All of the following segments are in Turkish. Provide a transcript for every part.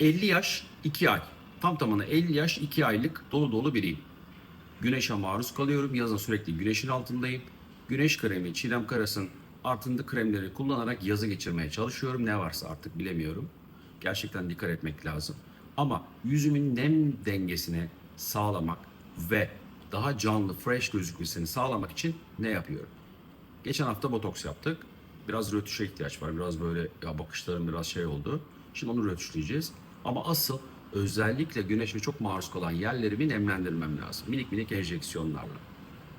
50 yaş 2 ay. Tam tamına 50 yaş 2 aylık dolu dolu biriyim. Güneşe maruz kalıyorum. Yazın sürekli güneşin altındayım. Güneş kremi, çiğdem karasın artındı kremleri kullanarak yazı geçirmeye çalışıyorum. Ne varsa artık bilemiyorum. Gerçekten dikkat etmek lazım. Ama yüzümün nem dengesini sağlamak ve daha canlı, fresh gözükmesini sağlamak için ne yapıyorum? Geçen hafta botoks yaptık. Biraz rötuşa ihtiyaç var. Biraz böyle ya bakışlarım biraz şey oldu. Şimdi onu rötuşlayacağız. Ama asıl özellikle güneşe çok maruz kalan yerlerimi nemlendirmem lazım. Minik minik enjeksiyonlarla.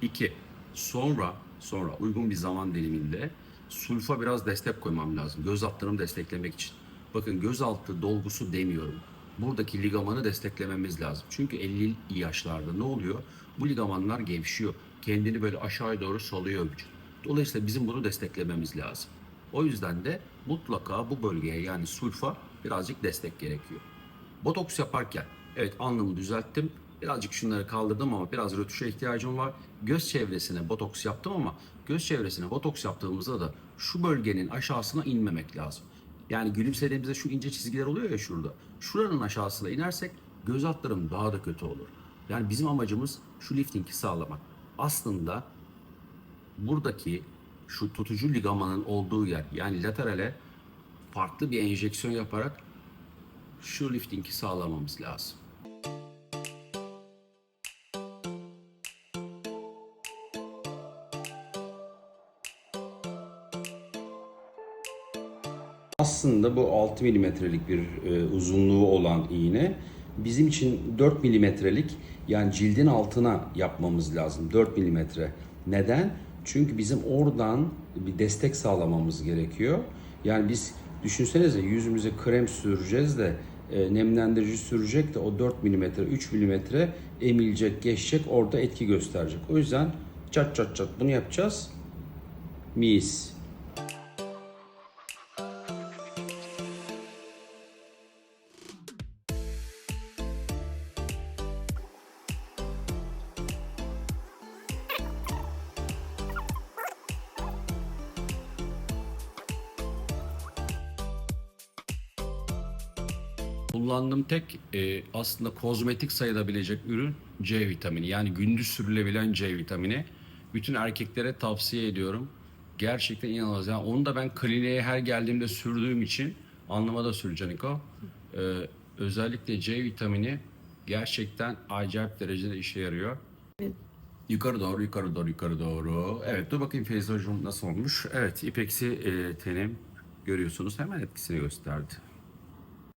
İki, sonra sonra uygun bir zaman diliminde sulfa biraz destek koymam lazım. Göz altlarımı desteklemek için. Bakın gözaltı dolgusu demiyorum. Buradaki ligamanı desteklememiz lazım. Çünkü 50 yaşlarda ne oluyor? Bu ligamanlar gevşiyor. Kendini böyle aşağıya doğru salıyor vücut. Dolayısıyla bizim bunu desteklememiz lazım. O yüzden de mutlaka bu bölgeye yani sulfa birazcık destek gerekiyor. Botoks yaparken evet alnımı düzelttim. Birazcık şunları kaldırdım ama biraz rötuşa ihtiyacım var. Göz çevresine botoks yaptım ama göz çevresine botoks yaptığımızda da şu bölgenin aşağısına inmemek lazım. Yani gülümsediğimizde şu ince çizgiler oluyor ya şurada. Şuranın aşağısına inersek göz altlarım daha da kötü olur. Yani bizim amacımız şu liftingi sağlamak. Aslında buradaki şu tutucu ligamanın olduğu yer yani laterale farklı bir enjeksiyon yaparak şu liftingi sağlamamız lazım. Aslında bu 6 milimetrelik bir e, uzunluğu olan iğne bizim için 4 milimetrelik yani cildin altına yapmamız lazım 4 milimetre. Neden? Çünkü bizim oradan bir destek sağlamamız gerekiyor. Yani biz düşünsenize yüzümüze krem süreceğiz de e, nemlendirici sürecek de o 4 milimetre 3 milimetre emilecek geçecek orada etki gösterecek. O yüzden çat çat çat bunu yapacağız. Mis. Kullandığım tek e, aslında kozmetik sayılabilecek ürün C vitamini. Yani gündüz sürülebilen C vitamini. Bütün erkeklere tavsiye ediyorum. Gerçekten inanılmaz. Yani onu da ben kliniğe her geldiğimde sürdüğüm için alnıma da süreceğim Niko. E, özellikle C vitamini gerçekten acayip derecede işe yarıyor. Yukarı doğru, yukarı doğru, yukarı doğru. Evet, dur bakayım Feyza Hocam nasıl olmuş. Evet, ipeksi e, tenim görüyorsunuz. Hemen etkisini gösterdi.